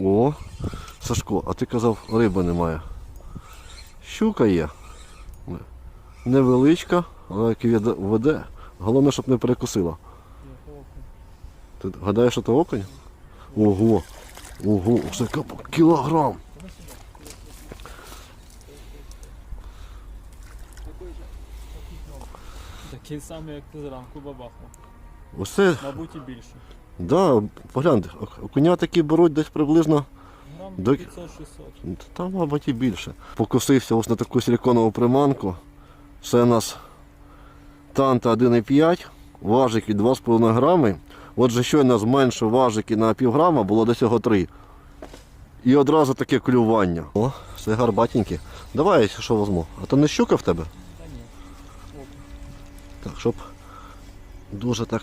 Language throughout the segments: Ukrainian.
О, Сашко, а ти казав, риби немає. Щука є. Невеличка, але як веде-. Головне, щоб не перекусила. Ти гадаєш, що це окунь? Ого. Ого, це кілограм. Такий самий, як ти зранку бабахнув. Оце, Мабуть, і більше. Да, погляньте, окуня такі беруть десь приблизно, До- 500-600. там, мабуть, і більше. Покусився ось на таку силіконову приманку. Це у нас танта 1,5, важики 2,5 грами. Отже, щойно зменшив важики на півграма, було до цього 3. І одразу таке клювання. О, це гарбатеньке. Давай я що візьму. А то не щука в тебе? Та ні. Так, щоб дуже так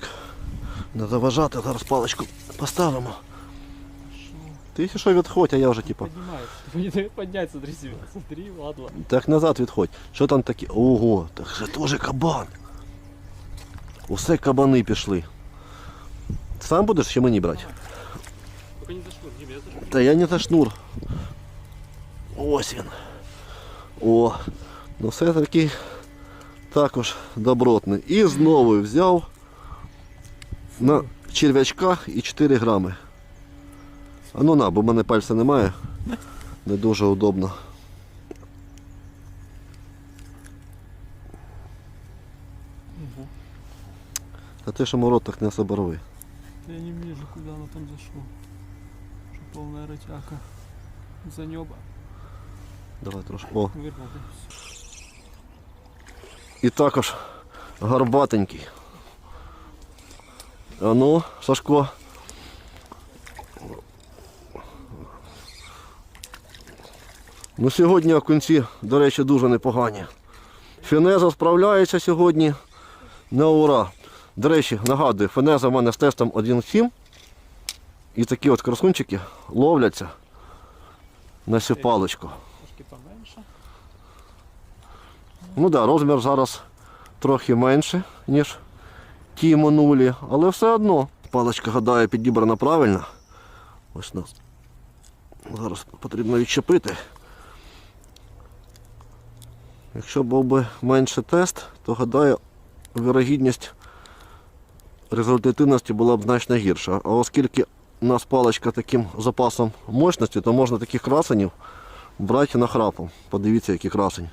не заважати, зараз паличку поставимо. Ти що відходь, а я вже типу. Ты не дай поднять, смотри ладно. Так назад відходь. Що там таке? Ого, так це теж кабан. Усе кабани пішли. Сам будеш чи мені брати? Только не зашнур, Дима, я зашнур. Та я не за шнур. Ось він. О, ну все таки також добротний. І знову взяв на черв'ячка і 4 грами. А ну на, бо в мене пальця немає. Не дуже удобно. Угу. Та ти що мород так не соборови. Я не вижу, куда оно там зашло. Что полная ротяка. За небо. Давай трошки. О. І також гарбатенький. А ну, Сашко. Ну сьогодні окунці, до речі, дуже непогані. Фінеза справляється сьогодні на ура. До речі, нагадую, Фінеза в мене з тестом 1.7. І такі от красунчики ловляться на цю паличку. Ну так, да, розмір зараз трохи менше, ніж ті минулі, але все одно. Паличка, гадаю, підібрана правильно. Ось нас. Зараз потрібно відчепити. Якщо був би менше тест, то гадаю, вірогідність результативності була б значно гірша. А оскільки у нас паличка таким запасом мощності, то можна таких красенів брати на нахрапом. Подивіться, який красень.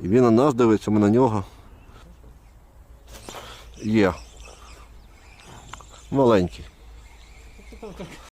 І він на нас дивиться, ми на нього. Є. Маленький.